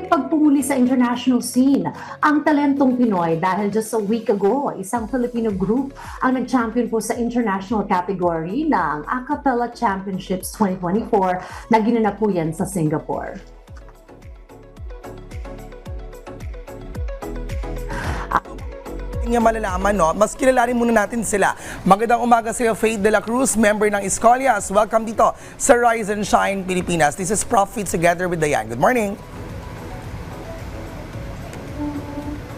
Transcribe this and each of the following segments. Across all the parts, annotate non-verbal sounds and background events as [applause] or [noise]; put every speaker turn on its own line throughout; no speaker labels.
may pagpumuli sa international scene ang talentong Pinoy dahil just a week ago, isang Filipino group ang nag-champion po sa international category ng Acapella Championships 2024 na ginanap po yan sa Singapore.
nga malalaman, no? Mas kilalanin muna natin sila. Magandang umaga sa iyo, Faith De La Cruz, member ng Escolias. Welcome dito sa Rise and Shine Pilipinas. This is Profit together with Diane. Good morning.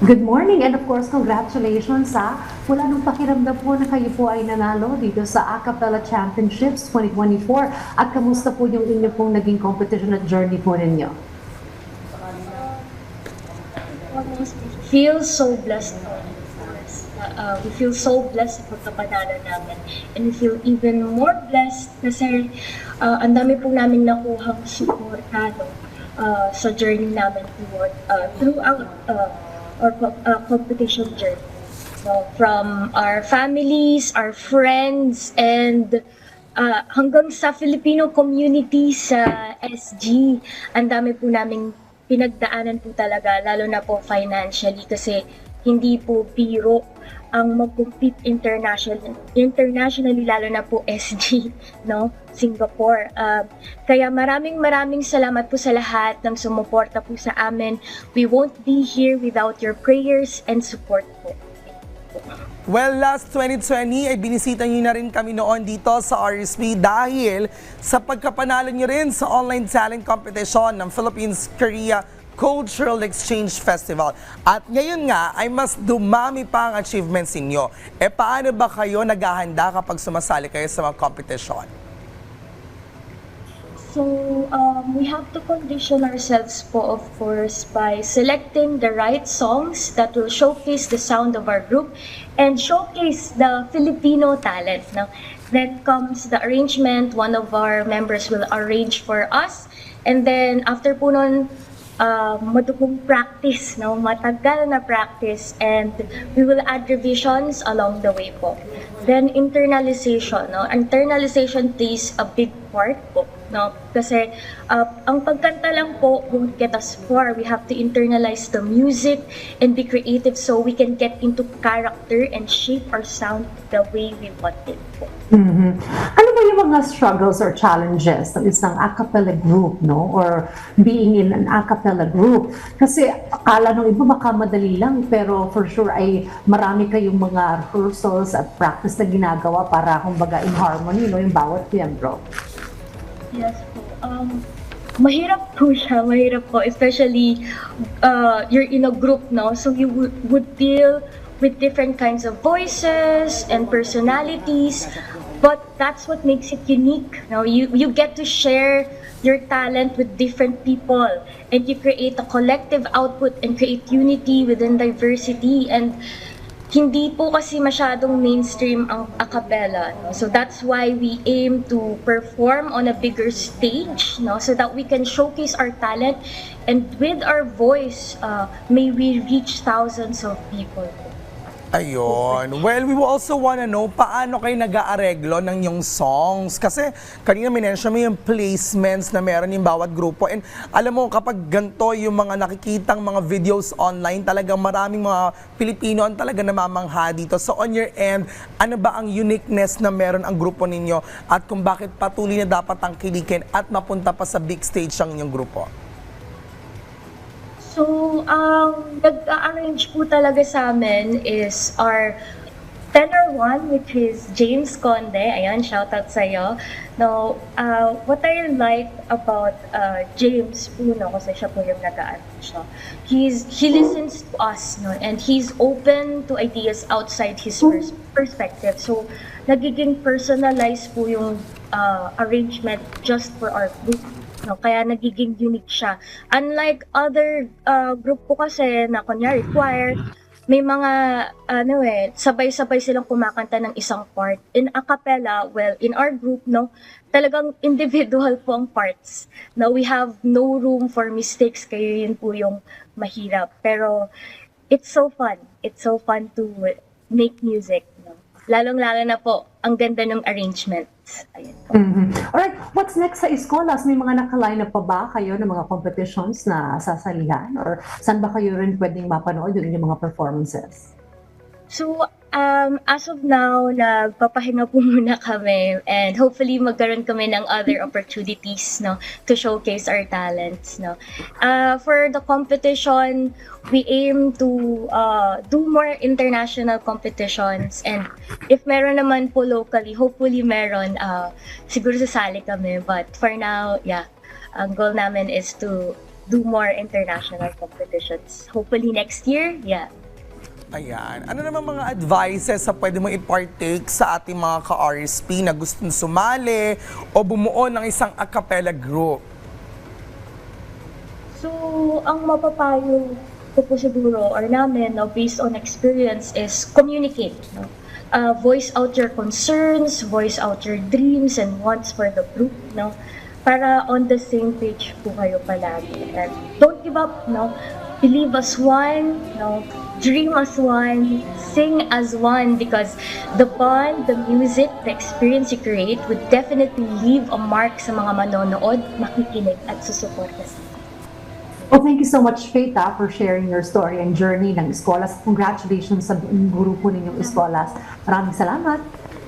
Good morning and of course, congratulations sa wala nung pakiramdam po na kayo po ay nanalo dito sa Acapella Championships 2024 at kamusta po yung inyo pong naging competition at journey po ninyo?
feel so blessed. Uh, we feel so blessed sa pagkapanalo namin. And we feel even more blessed kasi uh, ang dami po namin nakuhang suportado uh, sa journey namin toward, uh, throughout uh, co- uh, competition journey. So, from our families, our friends, and uh, hanggang sa Filipino community sa SG, ang dami po naming pinagdaanan po talaga, lalo na po financially kasi hindi po biro ang mag-compete international, internationally, lalo na po SG, [laughs] no? Singapore. Uh, kaya maraming maraming salamat po sa lahat ng sumuporta po sa amin. We won't be here without your prayers and support po.
Well, last 2020 ay binisita niyo na rin kami noon dito sa RSP dahil sa pagkapanalo niyo rin sa online talent competition ng Philippines Korea Cultural Exchange Festival. At ngayon nga ay mas dumami pa ang achievements ninyo. E paano ba kayo naghahanda kapag sumasali kayo sa mga competition?
So, um, we have to condition ourselves po, of course, by selecting the right songs that will showcase the sound of our group and showcase the Filipino talent. No? Then comes the arrangement. One of our members will arrange for us. And then, after po nun, uh, madugong practice, no? matagal na practice, and we will add revisions along the way po. Then internalization, no? Internalization plays a big part po, no? Kasi uh, ang pagkanta lang po won't get us far. We have to internalize the music and be creative so we can get into character and shape our sound the way we want it po.
Mhm. Ano ba yung mga struggles or challenges ng isang a cappella group, no? Or being in an a cappella group? Kasi akala ng iba baka madali lang, pero for sure ay marami kayong mga rehearsals at practice na ginagawa para kumbaga in harmony, no? Yung bawat miyembro.
Yes po. Um, mahirap po siya, mahirap po. Especially, uh, you're in a group, no? So you would, deal with different kinds of voices and personalities. But that's what makes it unique. No? You, you get to share your talent with different people and you create a collective output and create unity within diversity and hindi po kasi masyadong mainstream ang a cappella. No? So that's why we aim to perform on a bigger stage no? so that we can showcase our talent and with our voice, uh, may we reach thousands of people.
Ayun. Well, we will also wanna know paano kayo nag-aareglo ng yung songs. Kasi kanina minention mo yung placements na meron yung bawat grupo. And alam mo, kapag ganito yung mga nakikitang mga videos online, talagang maraming mga Pilipino ang talaga namamangha dito. So on your end, ano ba ang uniqueness na meron ang grupo ninyo at kung bakit patuloy na dapat ang kilikin at mapunta pa sa big stage ang inyong grupo?
So, ang nag-arrange po talaga sa amin is our tenor one, which is James Conde. Ayan, shoutout sa'yo. No, uh, what I like about uh, James po, no, kasi siya po yung nag-arrange, no, he's, he listens to us, no, and he's open to ideas outside his pers- perspective. So, nagiging personalized po yung uh, arrangement just for our group. No, kaya nagiging unique siya. Unlike other uh, group po kasi na kunyari choir, may mga ano eh, sabay-sabay silang kumakanta ng isang part. In a cappella, well, in our group, no, talagang [laughs] individual po ang parts. No, we have no room for mistakes, kaya yun po yung mahirap. Pero it's so fun. It's so fun to make music. No? Lalong-lalo na po, ang ganda ng arrangements. Ayun po.
Mhm. Alright, what's next sa Escolas? May mga nakaline up pa ba kayo ng mga competitions na sasalihan? Or saan ba kayo rin pwedeng mapanood yung inyong mga performances?
So, um, as of now, nagpapahinga po [laughs] muna kami and hopefully magkaroon kami ng other opportunities no, to showcase our talents. No. Uh, for the competition, we aim to uh, do more international competitions and if meron naman po locally, hopefully meron, uh, siguro sasali kami. But for now, yeah, ang goal namin is to do more international competitions. Hopefully next year, yeah.
Ayan. Ano naman mga advices sa pwede mo i-partake sa ating mga ka-RSP na gustong sumali o bumuo ng isang a cappella group?
So, ang mapapayo ko po siguro or namin no, based on experience is communicate. No? Uh, voice out your concerns, voice out your dreams and wants for the group. No? Para on the same page po kayo palagi. And don't give up. No? Believe as one. No? Dream as one. Sing as one because the bond, the music, the experience you create would definitely leave a mark sa mga manonood, makikinig at susuporta sa
Well, thank you so much, Faith, ah, for sharing your story and journey ng Escolas. Congratulations sa buong grupo ninyong Escolas. Maraming salamat.